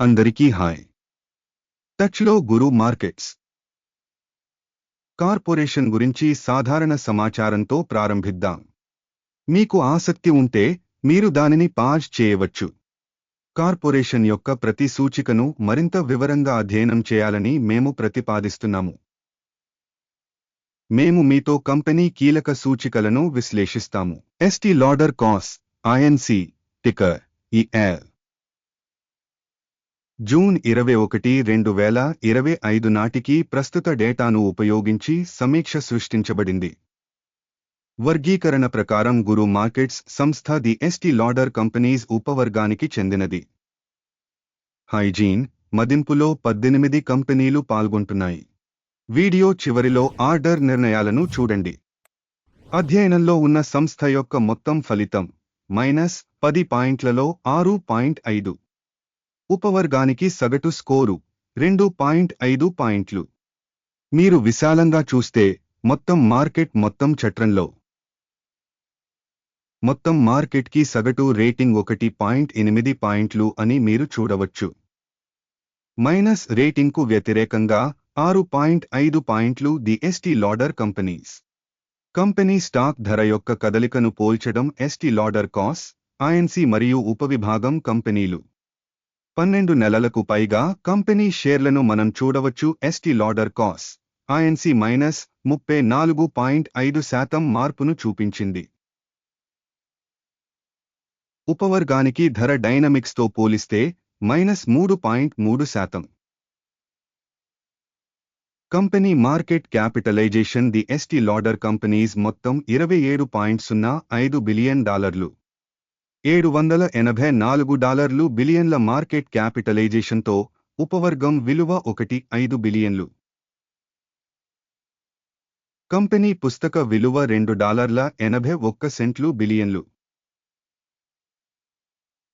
అందరికీ హాయ్. టచ్లో గురు markets. Corporation గురించి సాధారణ సమాచారంతో ప్రారంభిద్దాం. మీకు ఆసక్తి ఉంటే మీరు దానిని పాజ్ చేయవచ్చు. కార్పొరేషన్ యొక్క ప్రతి సూచికను మరింత వివరంగా అధ్యయనం చేయాలని మేము ప్రతిపాదిస్తున్నాము. మేము మీతో కంపెనీ కీలక సూచికలను విశ్లేషిస్తాము. Estee Lauder Cos INC ticker EL June ఇరవై ఒకటి రెండు వేల ఇరవై ఐదు నాటికి ప్రస్తుత డేటాను ఉపయోగించి సమీక్ష సృష్టించబడింది. వర్గీకరణ ప్రకారం గురు మార్కెట్స్ సంస్థ ది ఎస్టీ లాడర్ కంపెనీస్ ఉపవర్గానికి చెందినది. హైజీన్ మదింపులో పద్దెనిమిది కంపెనీలు పాల్గొంటున్నాయి. వీడియో చివరిలో ఆర్డర్ నిర్ణయాలను చూడండి. అధ్యయనంలో ఉన్న సంస్థ యొక్క మొత్తం ఫలితం మైనస్ పది పాయింట్లలో ఆరు పాయింట్ ఐదు. ఉపవర్గానికి సగటు స్కోరు రెండు పాయింట్ ఐదు పాయింట్లు. మీరు విశాలంగా చూస్తే మొత్తం మార్కెట్ మొత్తం చట్రంలో. మొత్తం మార్కెట్కి సగటు రేటింగ్ ఒకటి పాయింట్ ఎనిమిది పాయింట్లు అని మీరు చూడవచ్చు. మైనస్ రేటింగ్కు వ్యతిరేకంగా ఆరు పాయింట్ ఐదు పాయింట్లు the Estee Lauder Companies. Company stock ధర యొక్క కదలికను పోల్చడం ఎస్టీ లాడర్ కాస్ ఐఎన్సీ మరియు ఉపవిభాగం కంపెనీలు. పన్నెండు నెలలకు పైగా కంపెనీ షేర్లను మనం చూడవచ్చు Estee Lauder Cos. INC minus ముప్పై నాలుగు పాయింట్ ఐదు శాతం మార్పును చూపించింది. ఉపవర్గానికి ధర డైనమిక్స్తో పోలిస్తే మైనస్ మూడు పాయింట్ మూడు శాతం. Company market capitalisation the Estee Lauder Companies మొత్తం ఇరవై ఏడు పాయింట్ సున్నా ఐదు బిలియన్ డాలర్లు. ఏడు వందల ఎనభై నాలుగు డాలర్లు బిలియన్ల మార్కెట్ క్యాపిటలైజేషన్తో ఉపవర్గం విలువ ఒకటి ఐదు బిలియన్లు. కంపెనీ పుస్తక విలువ రెండు డాలర్ల ఎనభై ఒక్క సెంట్లు బిలియన్లు.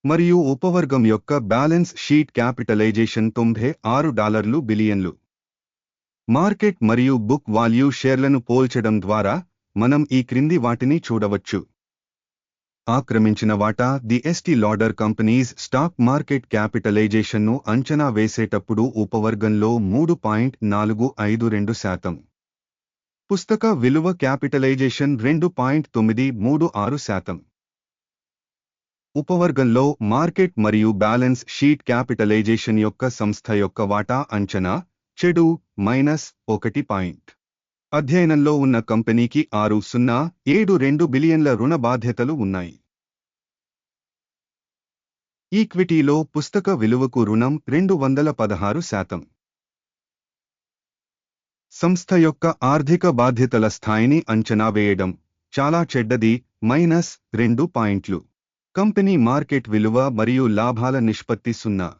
మరియు ఉపవర్గం యొక్క బ్యాలెన్స్ షీట్ క్యాపిటలైజేషన్ తొంభై ఆరు డాలర్లు బిలియన్లు. మార్కెట్ మరియు బుక్ వాల్యూ షేర్లను పోల్చడం ద్వారా మనం ఈ క్రింది వాటిని చూడవచ్చు. ఆక్రమించిన వాటా the Estee Lauder Companies stock market క్యాపిటలైజేషన్ను అంచనా వేసేటప్పుడు ఉపవర్గంలో మూడు పాయింట్ నాలుగు ఐదు రెండు శాతం. పుస్తక విలువ క్యాపిటలైజేషన్ రెండు పాయింట్ తొమ్మిది మూడు ఆరు శాతం. ఉపవర్గంలో మార్కెట్ మరియు బ్యాలెన్స్ షీట్ క్యాపిటలైజేషన్ యొక్క సంస్థ యొక్క వాటా అంచనా చెడు మైనస్ ఒకటి పాయింట్. అధ్యయనంలో ఉన్న కంపెనీకి ఆరు సున్నా ఏడు రెండు బిలియన్ల రుణ బాధ్యతలు ఉన్నాయి. ఈక్విటీలో పుస్తక విలువకు రుణం రెండు వందల పదహారు శాతం. సంస్థ యొక్క ఆర్థిక బాధ్యతల స్థాయిని అంచనా వేయడం చాలా చెడ్డది మైనస్ రెండు పాయింట్లు. కంపెనీ మార్కెట్ విలువ మరియు లాభాల నిష్పత్తి సున్నా.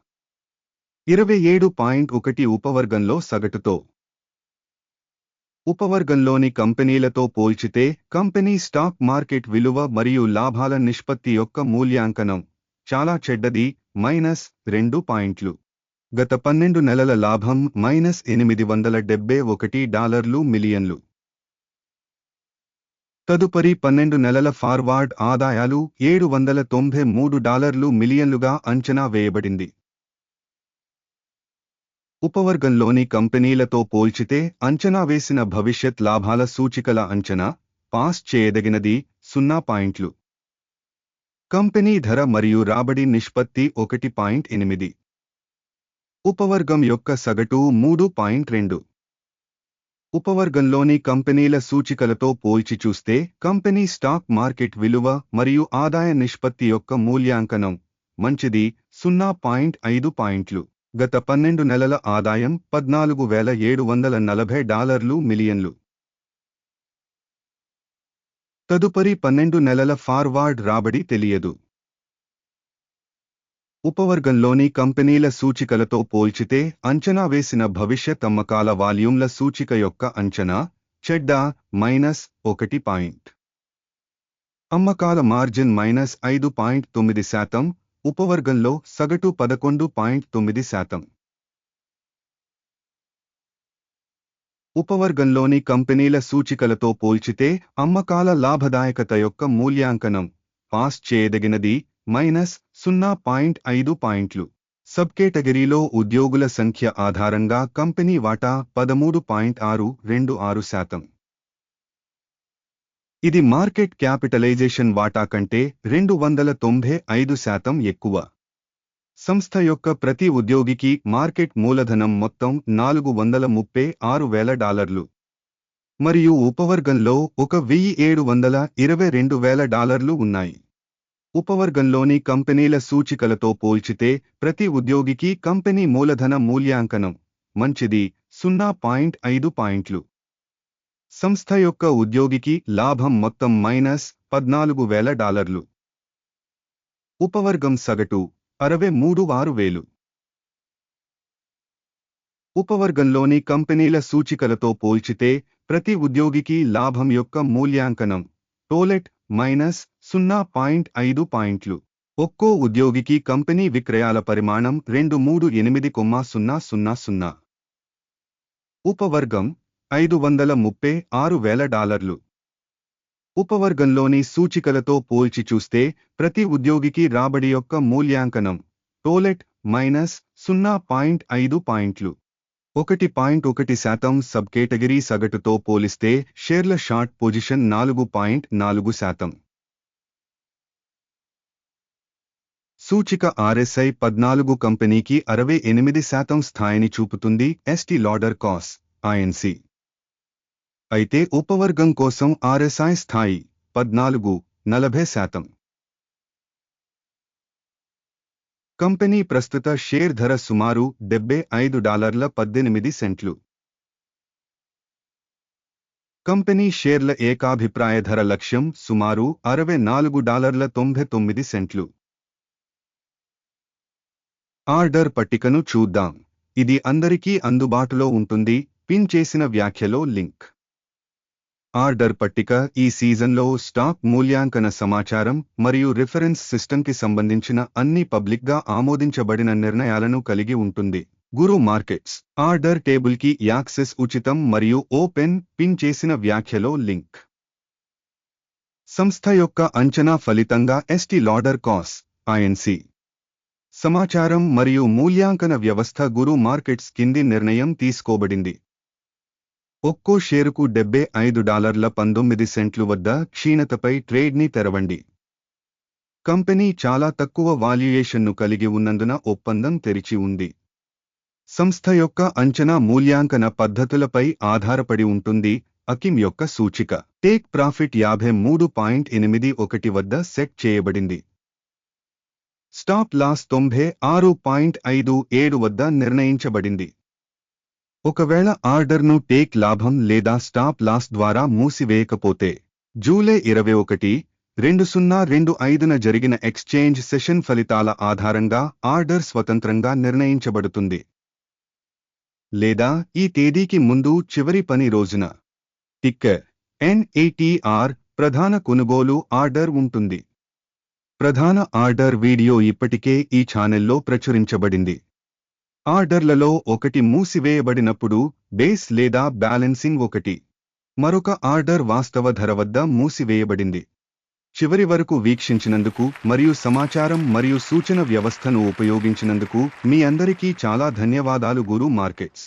ఇరవై ఏడు పాయింట్ ఒకటి ఉపవర్గంలో సగటుతో ఉపవర్గంలోని కంపెనీలతో పోల్చితే కంపెనీ స్టాక్ మార్కెట్ విలువ మరియు లాభాల నిష్పత్తి యొక్క మూల్యాంకనం చాలా చెడ్డది మైనస్ రెండు పాయింట్లు. గత పన్నెండు నెలల లాభం మైనస్ ఎనిమిది వందల డెబ్బై ఒకటి డాలర్లు మిలియన్లు. తదుపరి పన్నెండు నెలల ఫార్వార్డ్ ఆదాయాలు ఏడు వందల తొంభై మూడు డాలర్లు మిలియన్లుగా అంచనా వేయబడింది. ఉపవర్గంలోని కంపెనీలతో పోల్చితే అంచనా వేసిన భవిష్యత్ లాభాల సూచికల అంచనా పాస్ చేయదగినది సున్నా పాయింట్లు. కంపెనీ ధర మరియు రాబడి నిష్పత్తి ఒకటి పాయింట్ ఎనిమిది. ఉపవర్గం యొక్క సగటు మూడు పాయింట్ రెండు. ఉపవర్గంలోని కంపెనీల సూచికలతో పోల్చి చూస్తే కంపెనీ స్టాక్ మార్కెట్ విలువ మరియు ఆదాయ నిష్పత్తి యొక్క మూల్యాంకనం మంచిది సున్నా పాయింట్ ఐదు పాయింట్లు. గత పన్నెండు నెలల ఆదాయం పద్నాలుగు వేల ఏడు వందల నలభై డాలర్లు మిలియన్లు. తదుపరి పన్నెండు నెలల ఫార్వార్డ్ రాబడి తెలియదు. ఉపవర్గంలోని కంపెనీల సూచికలతో పోల్చితే అంచనా వేసిన భవిష్యత్ అమ్మకాల వాల్యూమ్ల సూచిక యొక్క అంచనా చెడ్డ మైనస్ ఒకటి పాయింట్. అమ్మకాల మార్జిన్ మైనస్ ఐదు పాయింట్ తొమ్మిది శాతం ఉపవర్గంలో సగటు పదకొండు పాయింట్ తొమ్మిది శాతం. ఉపవర్గంలోని కంపెనీల సూచికలతో పోల్చితే అమ్మకాల లాభదాయకత యొక్క మూల్యాంకనం పాస్ చేయదగినది మైనస్ సున్నా పాయింట్ ఐదు పాయింట్లు. సబ్ కేటగిరీలో ఉద్యోగుల సంఖ్య ఆధారంగా కంపెనీ వాటా పదమూడు పాయింట్ ఆరు రెండు ఆరు శాతం. ఇది మార్కెట్ క్యాపిటలైజేషన్ వాటా కంటే రెండు వందల తొంభై ఐదు శాతం ఎక్కువ. సంస్థ యొక్క ప్రతి ఉద్యోగికి మార్కెట్ మూలధనం మొత్తం నాలుగు వందల ముప్పై ఆరు వేల డాలర్లు. మరియు ఉపవర్గంలో ఒక వెయ్యి ఏడు వందల ఇరవై రెండు వేల డాలర్లు ఉన్నాయి. ఉపవర్గంలోని కంపెనీల సూచికలతో పోల్చితే ప్రతి ఉద్యోగికి కంపెనీ మూలధన మూల్యాంకనం మంచిది సున్నా పాయింట్ ఐదు పాయింట్లు. సంస్థ యొక్క ఉద్యోగికి లాభం మొత్తం మైనస్ పద్నాలుగు వేల డాలర్లు. ఉపవర్గం సగటు అరవై మూడు ఆరు వేలు. ఉపవర్గంలోని కంపెనీల సూచికలతో పోల్చితే ప్రతి ఉద్యోగికి లాభం యొక్క మూల్యాంకనం టోలెట్ మైనస్ సున్నా పాయింట్ ఐదు పాయింట్లు. ఒక్కో ఉద్యోగికి కంపెనీ విక్రయాల పరిమాణం రెండు మూడు ఎనిమిది కొమ్మ సున్నా సున్నా సున్నా. ఉపవర్గం ఐదు వందల ముప్పై ఆరు వేల డాలర్లు. ఉపవర్గంలోని సూచికలతో పోల్చి చూస్తే ప్రతి ఉద్యోగికి రాబడి యొక్క మూల్యాంకనం టోలెట్ మైనస్ సున్నా పాయింట్ ఐదు పాయింట్లు. ఒకటి పాయింట్ ఒకటి శాతం సబ్ కేటగిరీ సగటుతో పోలిస్తే షేర్ల షార్ట్ పొజిషన్ నాలుగు పాయింట్ నాలుగు శాతం. సూచిక ఆర్ఎస్ఐ పద్నాలుగు కంపెనీకి అరవై ఎనిమిది శాతం స్థాయిని చూపుతుంది ఎస్టీ లాడర్ కాస్ ఐఎన్సీ అయితే ఉపవర్గం కోసం ఆర్ఎస్ఐ స్థాయి పద్నాలుగు నలభై శాతం. కంపెనీ ప్రస్తుత షేర్ ధర సుమారు డెబ్బై ఐదు డాలర్ల పద్దెనిమిది సెంట్లు. కంపెనీ షేర్ల ఏకాభిప్రాయ ధర లక్ష్యం సుమారు అరవై నాలుగు డాలర్ల తొంభై తొమ్మిది సెంట్లు. ఆర్డర్ పట్టికను చూద్దాం. ఇది అందరికీ అందుబాటులో ఉంటుంది. పిన్ చేసిన వ్యాఖ్యలో లింక్. ఆర్డర్ పట్టిక ఈ సీజన్లో స్టాక్ మూల్యాంకన సమాచారం మరియు రిఫరెన్స్ సిస్టమ్కి సంబంధించిన అన్ని పబ్లిక్గా ఆమోదించబడిన నిర్ణయాలను కలిగి ఉంటుంది. గురు మార్కెట్స్ ఆర్డర్ టేబుల్కి యాక్సెస్ ఉచితం మరియు ఓపెన్ పిన్ చేసిన వ్యాఖ్యలో లింక్. సంస్థ యొక్క అంచనా ఫలితంగా ఎస్టీ లాడర్ కాస్ ఐఎన్సి సమాచారం మరియు మూల్యాంకన వ్యవస్థ గురు మార్కెట్స్ కింది నిర్ణయం తీసుకోబడింది. ఒక్కో షేరుకు డెబ్బై ఐదు డాలర్ల పంతొమ్మిది సెంట్లు వద్ద క్షీణతపై ట్రేడ్ని తెరవండి. కంపెనీ చాలా తక్కువ వాల్యుయేషన్ను కలిగి ఉన్నందున ఒప్పందం తెరిచి ఉంది. సంస్థ యొక్క అంచనా మూల్యాంకన పద్ధతులపై ఆధారపడి ఉంటుంది అకిమ్ యొక్క సూచిక. టేక్ ప్రాఫిట్ యాభై మూడు పాయింట్ ఎనిమిది ఒకటి వద్ద సెట్ చేయబడింది. స్టాప్ లాస్ తొంభై ఆరు పాయింట్ ఐదు ఏడు వద్ద నిర్ణయించబడింది. ఒకవేళ ఆర్డర్ను టేక్ లాభం లేదా స్టాప్ లాస్ ద్వారా మూసివేయకపోతే జూలై ఇరవై ఒకటి రెండు సున్నా రెండు ఐదున జరిగిన ఎక్స్చేంజ్ సెషన్ ఫలితాల ఆధారంగా ఆర్డర్ స్వతంత్రంగా నిర్ణయించబడుతుంది. లేదా ఈ తేదీకి ముందు చివరి పని రోజున. టిక్కర్ ఎన్ఏటిఆర్ ప్రధాన కొనుగోలు ఆర్డర్ ఉంటుంది. ప్రధాన ఆర్డర్ వీడియో ఇప్పటికే ఈ ఛానెల్లో ప్రచురించబడింది. ఆర్డర్లలో ఒకటి మూసివేయబడినప్పుడు బేస్ లేదా బ్యాలెన్సింగ్ ఒకటి. మరొక ఆర్డర్ వాస్తవ ధర వద్ద మూసివేయబడింది. చివరి వరకు వీక్షించినందుకు మరియు సమాచారం మరియు సూచన వ్యవస్థను ఉపయోగించినందుకు మీ అందరికీ చాలా ధన్యవాదాలు గురు మార్కెట్స్.